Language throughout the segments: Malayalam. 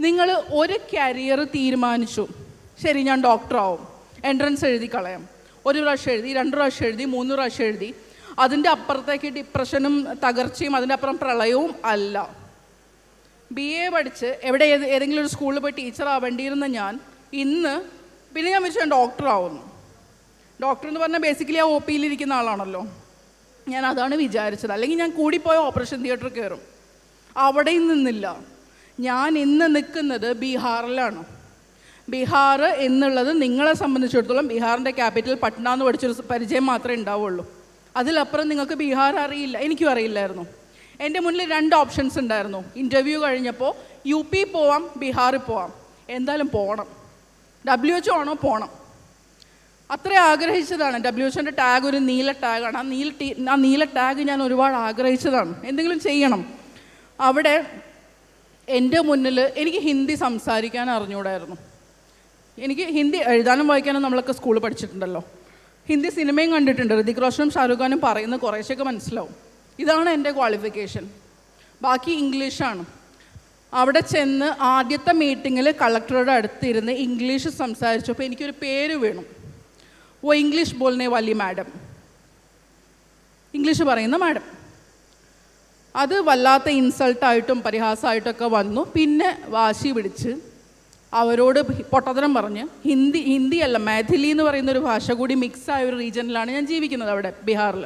നിങ്ങൾ ഒരു കരിയർ തീരുമാനിച്ചു. ശരി ഞാൻ ഡോക്ടറാവും എൻട്രൻസ് എഴുതി കളയാം. ഒരു പ്രാവശ്യം എഴുതി രണ്ട് പ്രാവശ്യം എഴുതി മൂന്ന് പ്രാവശ്യം എഴുതി. അതിന്റെ അപ്പുറത്തേക്ക് ഡിപ്രഷനും തകർച്ചയും അതിന്റെ അപ്പുറം പ്രളയവും അല്ല. ബി എ പഠിച്ച് എവിടെ ഏത് ഏതെങ്കിലും ഒരു സ്കൂളിൽ പോയി ടീച്ചർ ആവേണ്ടിയിരുന്ന ഞാൻ ഇന്ന് പിന്നെ ഞാൻ വിളിച്ചു ഞാൻ ഡോക്ടറാവുന്നു ഡോക്ടർ എന്ന് പറഞ്ഞാൽ ബേസിക്കലി ആ ഒ പിയിലിരിക്കുന്ന ആളാണല്ലോ. ഞാൻ അതാണ് വിചാരിച്ചത്. അല്ലെങ്കിൽ ഞാൻ കൂടിപ്പോയ ഓപ്പറേഷൻ തിയേറ്ററിൽ കയറും. അവിടെയും നിന്നില്ല. ഞാൻ ഇന്ന് നിൽക്കുന്നത് ബീഹാറിലാണ്. ബീഹാർ എന്നുള്ളത് നിങ്ങളെ സംബന്ധിച്ചിടത്തോളം ബീഹാറിന്റെ ക്യാപിറ്റൽ പട്ന എന്ന് പഠിച്ചൊരു പരിചയം മാത്രമേ ഉണ്ടാവുള്ളൂ. അതിലപ്പുറം നിങ്ങൾക്ക് ബീഹാർ അറിയില്ല എനിക്കും അറിയില്ലായിരുന്നു. എന്റെ മുന്നിൽ രണ്ട് ഓപ്ഷൻസ് ഉണ്ടായിരുന്നു. ഇന്റർവ്യൂ കഴിഞ്ഞപ്പോൾ യു പി പോവാം ബീഹാറിൽ പോവാം. എന്തായാലും പോകണം ഡബ്ല്യു എച്ച് ആണോ? പോകണം അത്ര ആഗ്രഹിച്ചതാണ്. ഡബ്ല്യു എച്ചിന്റെ ടാഗ് ഒരു നീല ടാഗാണ് ആ നീല ടീ ആ നീല ടാഗ് ഞാൻ ഒരുപാട് ആഗ്രഹിച്ചതാണ്. എന്തെങ്കിലും ചെയ്യണം. അവിടെ എന്റെ മുന്നിൽ എനിക്ക് ഹിന്ദി സംസാരിക്കാൻ അറിഞ്ഞുകൂടായിരുന്നു എനിക്ക് ഹിന്ദി എഴുതാനും വായിക്കാനും നമ്മളൊക്കെ സ്കൂളിൽ പഠിച്ചിട്ടുണ്ടല്ലോ. ഹിന്ദി സിനിമയും കണ്ടിട്ടുണ്ട്. ഋതിക് റോഷനും ഷാരൂഖ് ഖാനും പറയുന്നത് കുറേശ്ശൊക്കെ മനസ്സിലാവും. ഇതാണ് എന്റെ ക്വാളിഫിക്കേഷൻ ബാക്കി ഇംഗ്ലീഷാണ് അവിടെ ചെന്ന് ആദ്യത്തെ മീറ്റിങ്ങിൽ കളക്ടറുടെ അടുത്തിരുന്ന് ഇംഗ്ലീഷ് സംസാരിച്ചപ്പോൾ എനിക്കൊരു പേര് വേണം. ഓ ഇംഗ്ലീഷ് ബോൾനെ വലിയ മാഡം ഇംഗ്ലീഷ് പറയുന്ന മാഡം അത് വല്ലാത്ത ഇൻസൾട്ടായിട്ടും പരിഹാസമായിട്ടൊക്കെ വന്നു. പിന്നെ വാശി പിടിച്ച് അവരോട് പൊട്ടത്തരം പറഞ്ഞ് ഹിന്ദി ഹിന്ദിയല്ല മാഥിലി എന്ന് പറയുന്ന ഒരു ഭാഷ കൂടി മിക്സ് ആയ ഒരു റീജിയനിലാണ് ഞാൻ ജീവിക്കുന്നത് അവിടെ ബീഹാറിൽ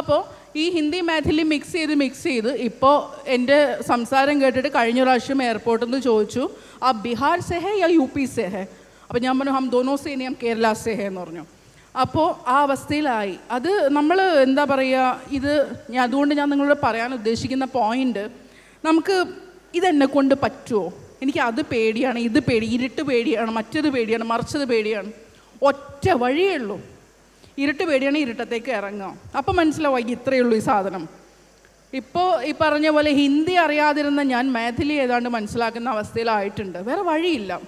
അപ്പോൾ ഈ ഹിന്ദി മാഥിലി മിക്സ് ചെയ്ത് മിക്സ് ചെയ്ത് ഇപ്പോൾ എന്റെ സംസാരം കേട്ടിട്ട് കഴിഞ്ഞ പ്രാവശ്യം എയർപോർട്ടിൽ നിന്ന് ചോദിച്ചു ആ ബീഹാർ സെ ഹേ യാ യു പി സെ ഹേ അപ്പോൾ ഞാൻ പറഞ്ഞു ഹം ദോനോ സേനയം കേരള സെ ഹേ എന്ന് പറഞ്ഞു. അപ്പോൾ ആ അവസ്ഥയിലായി. അത് നമ്മൾ എന്താ പറയുക ഇത് ഞാൻ അതുകൊണ്ട് ഞാൻ നിങ്ങളോട് പറയാൻ ഉദ്ദേശിക്കുന്ന പോയിന്റ് നമുക്ക് ഇതെന്നെ കൊണ്ട് പറ്റുമോ എനിക്ക് അത് പേടിയാണ് ഇത് പേടി ഇരുട്ട് പേടിയാണ് മറ്റത് പേടിയാണ് മറിച്ചത് പേടിയാണ്. ഒറ്റ വഴിയേ ഉള്ളൂ. ഇരുട്ട് പേടിയാണ് ഇരുട്ടത്തേക്ക് ഇറങ്ങാം അപ്പം മനസ്സിലാവും ഇത്രയേ ഉള്ളൂ ഈ സാധനം. ഇപ്പോൾ ഈ പറഞ്ഞ പോലെ ഹിന്ദി അറിയാതിരുന്ന ഞാൻ മാഥിലി ഏതാണ്ട് മനസ്സിലാക്കുന്ന അവസ്ഥയിലായിട്ടുണ്ട്. വേറെ വഴിയില്ല.